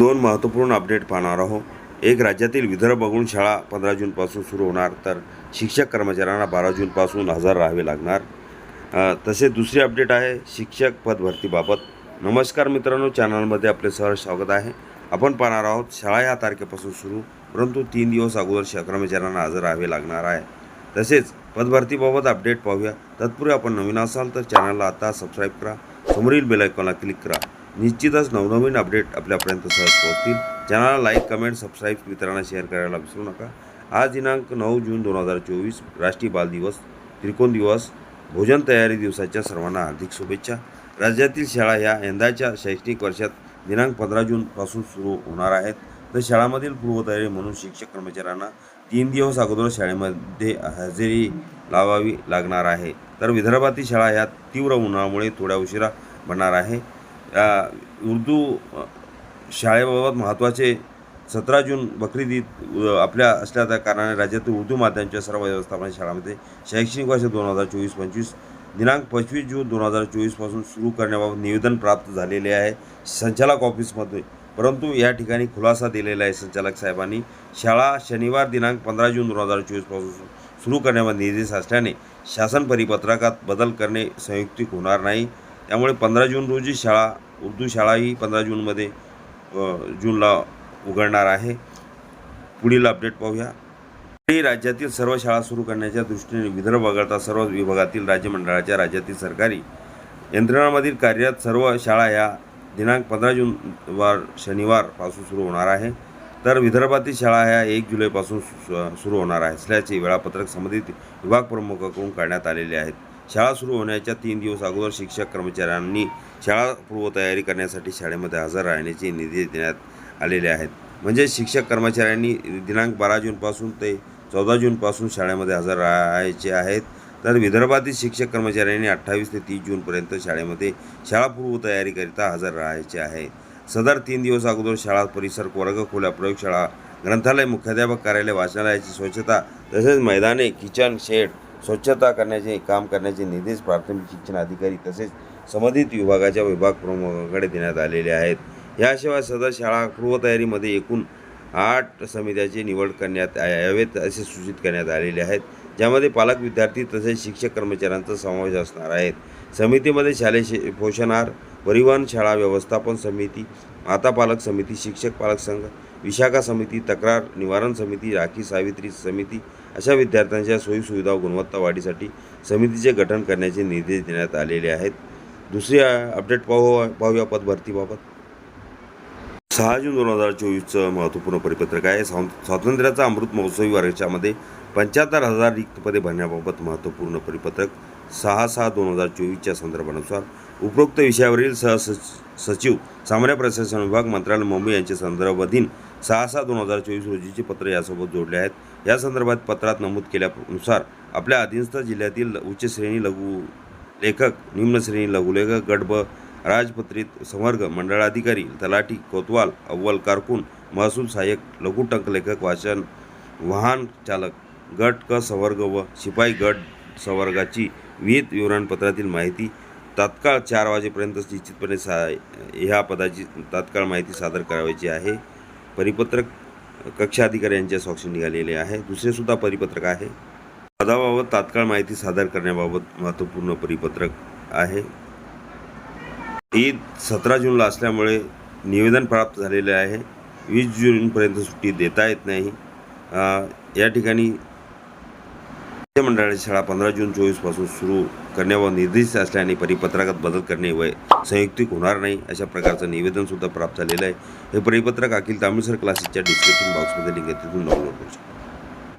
दोन महत्त्वपूर्ण अपडेट पाहणार आहोत. एक राज्यातील विदर्भ बघून शाळा पंधरा जूनपासून सुरू होणार तर शिक्षक कर्मचाऱ्यांना बारा जूनपासून हजर राहावे लागणार. तसे तसेच दुसरी अपडेट आहे शिक्षक पद भरतीबाबत नमस्कार मित्रांनो चॅनलमध्ये आपले सहर्ष स्वागत आहे. आपण पाहणार आहोत शाळा या तारखेपासून सुरू परंतु तीन दिवस अगोदर कर्मचाऱ्यांना हजर राहावे लागणार आहे. तसेच पदभरतीबाबत अपडेट पाहूया. तत्पूर्वी आपण नवीन असाल तर चॅनलला आता सबस्क्राईब करा. समोरील बेलायकॉनला क्लिक करा. निश्चितच नवनवीन अपडेट आपल्यापर्यंत सहज पोहोचतील. चॅनलला लाईक कमेंट सबस्क्राईब मित्रांना शेअर करायला विसरू नका. आज दिनांक नऊ जून दोन हजार चोवीस राष्ट्रीय बाल दिवस त्रिकोण दिवस भोजन तयारी दिवसाच्या सर्वांना हार्दिक शुभेच्छा. राज्यातील शाळा ह्या यंदाच्या शैक्षणिक वर्षात दिनांक पंधरा जूनपासून सुरू होणार आहेत. तर शाळामधील पूर्वतयारी म्हणून शिक्षक कर्मचाऱ्यांना तीन दिवस अगोदर शाळेमध्ये हजेरी लावावी लागणार आहे. तर विदर्भातील शाळा ह्या तीव्र उन्हामुळे थोड्या उशिरा बनणार आहे. उर्दू शाळेबाबत महत्त्वाचे सतरा जून बकरीद ईद आपल्या असल्या कारणाने राज्यातील उर्दू माध्यमांच्या सर्व व्यवस्थापन शाळांमध्ये शैक्षणिक वर्ष दोन हजार चोवीस पंचवीस दिनांक पंचवीस जून दोन हजार चोवीसपासून सुरू करण्याबाबत निवेदन प्राप्त झालेले आहे संचालक ऑफिसमध्ये. परंतु या ठिकाणी खुलासा दिलेला आहे संचालक साहेबांनी. शाळा शनिवार दिनांक पंधरा जून दोन हजार चोवीसपासून सुरू करण्यावर निर्देश असल्याने शासन परिपत्रकात बदल करणे संयुक्तिक होणार नाही. त्यामुळे पंधरा जून रोजी शाळा उर्दू शाळा ही पंधरा जूनमध्ये जूनला उघडणार आहे. पुढील अपडेट पाहूया. राज्यातील सर्व शाळा सुरू करण्याच्या दृष्टीने विदर्भ वगळता सर्व विभागातील राज्य मंडळाच्या राज्यातील सरकारी यंत्रणामधील कार्यरत सर्व शाळा ह्या दिनांक पंधरा जून वार शनिवारपासून सुरू होणार आहे. तर विदर्भातील शाळा ह्या एक जुलैपासून सु- सुरू होणार आहे. असल्याचे वेळापत्रक संबंधित विभाग प्रमुखाकडून काढण्यात आलेले आहेत. शाळा सुरू होण्याच्या तीन दिवस अगोदर शिक्षक कर्मचाऱ्यांनी शाळा पूर्वतयारी करण्यासाठी शाळेमध्ये हजर राहण्याचे निर्देश देण्यात आलेले आहेत. म्हणजे शिक्षक कर्मचाऱ्यांनी दिनांक बारा जूनपासून ते चौदा जूनपासून शाळेमध्ये हजर राहायचे आहेत. तर विदर्भातील शिक्षक कर्मचाऱ्यांनी अठ्ठावीस ते तीस जूनपर्यंत शाळेमध्ये शाळा पूर्वतयारीकरिता हजर राहायचे आहे. सदर तीन दिवस अगोदर शाळा परिसर वर्गखोल्या प्रयोगशाळा ग्रंथालय मुख्याध्यापक कार्यालय वाचनालयाची स्वच्छता तसेच मैदाने किचन शेड स्वच्छता करण्याचे काम करण्याचे निर्देश प्राथमिक शिक्षण अधिकारी तसेच संबंधित विभागाच्या विभाग प्रमुखाकडे देण्यात आलेले आहेत. याशिवाय सदर शाळा पूर्वतयारीमध्ये एकूण आठ समित्याची निवड करण्यात यावेत असे सूचित करण्यात आलेले आहेत. ज्यामध्ये पालक विद्यार्थी तसेच शिक्षक कर्मचाऱ्यांचा समावेश असणार आहेत समितीमध्ये शालेय शे पोषणाहार परिवहन शाळा व्यवस्थापन समिती माता पालक समिती शिक्षक पालक संघ विशाखा समिती तक्रार निवारण समिती राखी सावित्री समिती अशा विद्यार्थ्यांच्या सोयीसुविधा गुणवत्ता वाढीसाठी समितीचे गठन करण्याचे निर्देश देण्यात आलेले आहेत. दुसरी अपडेट पाहू पाहूया पदभरतीबाबत. सहा जून दोन हजार चोवीसचं महत्त्वपूर्ण परिपत्रक आहे. स्वां स्वातंत्र्याचा अमृत महोत्सवी वर्षामध्ये पंच्याहत्तर हजार रिक्त पदे भरण्याबाबत महत्त्वपूर्ण परिपत्रक सहा सहा दोन हजार चोवीसच्या संदर्भानुसार. उपरोक्त विषयावरील सह सचिव सामान्य प्रशासन विभाग मंत्रालय मुंबई यांचे संदर्भाधीन सहा सहा दोन हजार चोवीस रोजीचे पत्र यासोबत जोडले आहेत. या संदर्भात पत्रात नमूद केल्यानुसार आपल्या अधीनस्थ जिल्ह्यातील उच्च श्रेणी लघु लेखक निम्न श्रेणी लघुलेखक गट ब राजपत्रित संवर्ग मंडळाधिकारी तलाठी कोतवाल अव्वल कारकून महसूल सहाय्यक लघुटंक लेखक वाचन वाहन चालक गट क संवर्ग व शिपाई गट संवर्गाची विहित विवरणपत्रातील माहिती तात्काळ चार वाजेपर्यंत निश्चितपणे सा ह्या पदाची तात्काळ माहिती सादर करावयाची आहे. परिपत्रक कक्षाधिकारी यांच्या निघालेले आहे. दुसरेसुद्धा परिपत्रक आहे. पदाबाबत तात्काळ माहिती सादर करण्याबाबत महत्त्वपूर्ण परिपत्रक आहे. ईद सतरा जूनला असल्यामुळे निवेदन प्राप्त झालेले आहे. वीस जूनपर्यंत सुट्टी देता येत नाही. या ठिकाणी मंडळाची शाळा पंधरा जून चोवीसपासून सुरू करण्यावर निर्देश असल्याने परिपत्रकात बदल करणे व संयुक्तिक होणार नाही अशा प्रकारचं निवेदनसुद्धा प्राप्त झालेलं आहे. हे परिपत्रक अखिल तामिळसर क्लासेसच्या डिस्क्रिप्शन बॉक्समध्ये लिंक आहे तिथून डाउनलोड करू शकता.